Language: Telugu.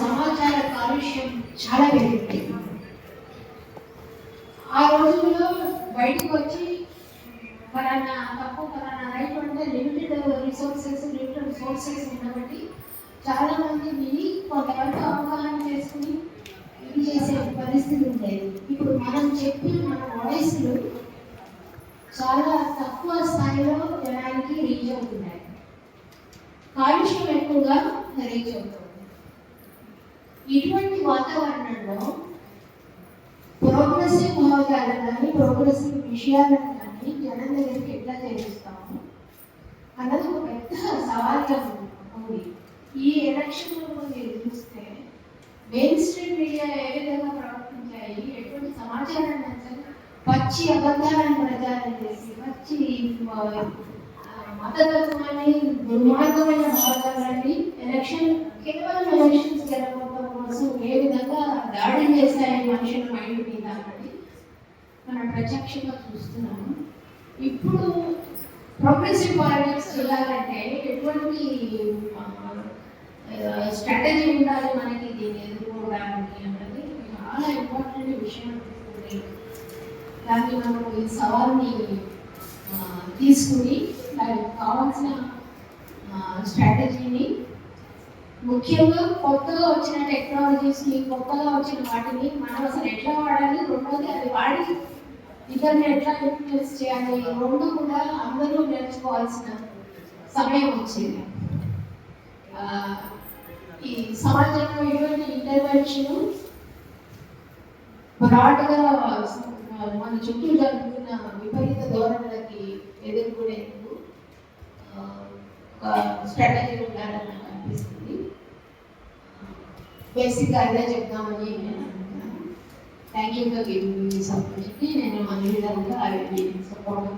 సమాచార కాలుష్యం చాలా పెరిగింది. ఆ రోజుల్లో బయటకు వచ్చి పలానా తప్పు పలానా రైట్ అంటే లిమిటెడ్ రిసోర్సెస్ లిమిటెడ్ సోర్సెస్ ఉన్నబట్టి చాలా మంది విని కొంతవరకు అవగాహన చేసుకుని ఇది చేసే పరిస్థితి ఉండేది. ఇప్పుడు మనం చెప్పి మన వాయిస్లు చాలా తక్కువ స్థాయిలో జనానికి రీచ్ అవుతున్నాయి. కాలుష్యం ఎక్కువగా రీచ్ అవుతుంది. ఇటువంటి వాతావరణంలో ప్రోగ్రెసివ్ భావాలను కానీ ప్రోగ్రెసివ్ విషయాలను కానీ జనం దగ్గరికి ఎట్లా చేరుస్తాము? అన్నది ఒక పెద్ద సవాల్గా ఉంది. ఈ ఎలక్షన్లో మీరు చూస్తే మెయిన్ స్ట్రీమ్ మీడియా ఏ విధంగా ప్రవర్తించాయి? ఎటువంటి సమాచారాన్ని అసలు పచ్చి అబద్ధాలను ప్రచారం చేసి పచ్చి ఆ, మతతత్వాన్ని దుర్మార్గమైన భావాలని ఎలక్షన్ దాడి మనుషుల మైండ్ మీద అన్నది మనం ప్రత్యక్షంగా చూస్తున్నాము. ఇప్పుడు ప్రోగ్రెసివ్ పాలిటిక్స్ వెళ్ళాలంటే ఎటువంటి స్ట్రాటజీ ఉండాలి మనకి? దీన్ని ఎదుర్కోవడానికి అన్నది చాలా ఇంపార్టెంట్ విషయం అనుకుంటుంది దాన్ని మనం ఈ సవాల్ని తీసుకుని దానికి కావాల్సిన స్ట్రాటజీని ముఖ్యంగా కొత్తగా వచ్చిన టెక్నాలజీస్ని కొత్తగా వచ్చిన వాటిని మనం అసలు ఎట్లా వాడాలి రెండోది అది వాడి ఇతరుని ఎట్లా ఇన్ఫ్లుయెన్స్ చేయాలి రెండు కూడా అందరూ నేర్చుకోవాల్సిన సమయం వచ్చింది. ఈ సమాజంలో ఇటువంటి ఇంటర్వెన్షన్ బ్రాడ్గా మన చుట్టూ జరుగుతున్న విపరీత ధోరణులకి ఎదుర్కొనేందుకు ఒక స్ట్రాటజీ ఉండాలని బేసిక్గా అదే చెప్దామని నేను థ్యాంక్ యూ ఫర్ గివింగ్ మీ సపోర్ట్కి నేను అన్ని విధంగా ఐ సపోర్ట్